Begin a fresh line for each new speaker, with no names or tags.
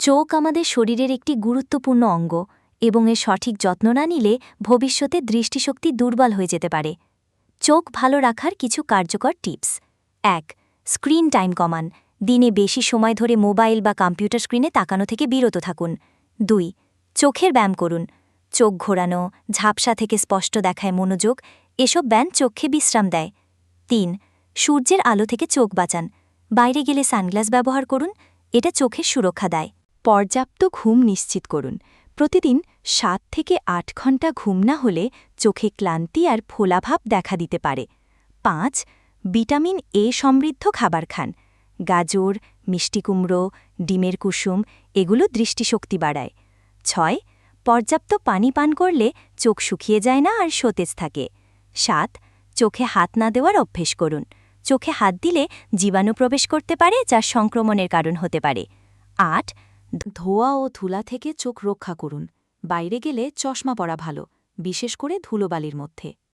চোখ আমাদের শরীরের একটি গুরুত্বপূর্ণ অঙ্গ এবং এর সঠিক যত্ন না নিলে ভবিষ্যতে দৃষ্টিশক্তি দুর্বল হয়ে যেতে পারে। চোখ ভালো রাখার কিছু কার্যকর টিপস। এক, স্ক্রিন টাইম কমান। দিনে বেশি সময় ধরে মোবাইল বা কম্পিউটার স্ক্রিনে তাকানো থেকে বিরত থাকুন। দুই, চোখের ব্যায়াম করুন। চোখ ঘোরানো, ঝাপসা থেকে স্পষ্ট দেখায় মনোযোগ, এসব ব্যায়াম চোখে বিশ্রাম দেয়। তিন, সূর্যের আলো থেকে চোখ বাঁচান। বাইরে গেলে সানগ্লাস ব্যবহার করুন, এটা চোখের সুরক্ষা দেয়। পর্যাপ্ত ঘুম নিশ্চিত করুন। প্রতিদিন সাত থেকে আট ঘণ্টা ঘুম না হলে চোখে ক্লান্তি আর ফোলাভাব দেখা দিতে পারে। পাঁচ, ভিটামিন এ সমৃদ্ধ খাবার খান। গাজর, মিষ্টি কুমড়ো, ডিমের কুসুম, এগুলো দৃষ্টিশক্তি বাড়ায়। ছয়, পর্যাপ্ত পানি পান করলে চোখ শুকিয়ে যায় না আর সতেজ থাকে। সাত, চোখে হাত না দেওয়ার অভ্যেস করুন। চোখে হাত দিলে জীবাণু প্রবেশ করতে পারে যা সংক্রমণের কারণ হতে পারে। আট ধোয়া ও ধুলা থেকে চোখ রক্ষা করুন। বাইরে গেলে চশমা পরা ভালো, বিশেষ করে ধুলোবালির মধ্যে।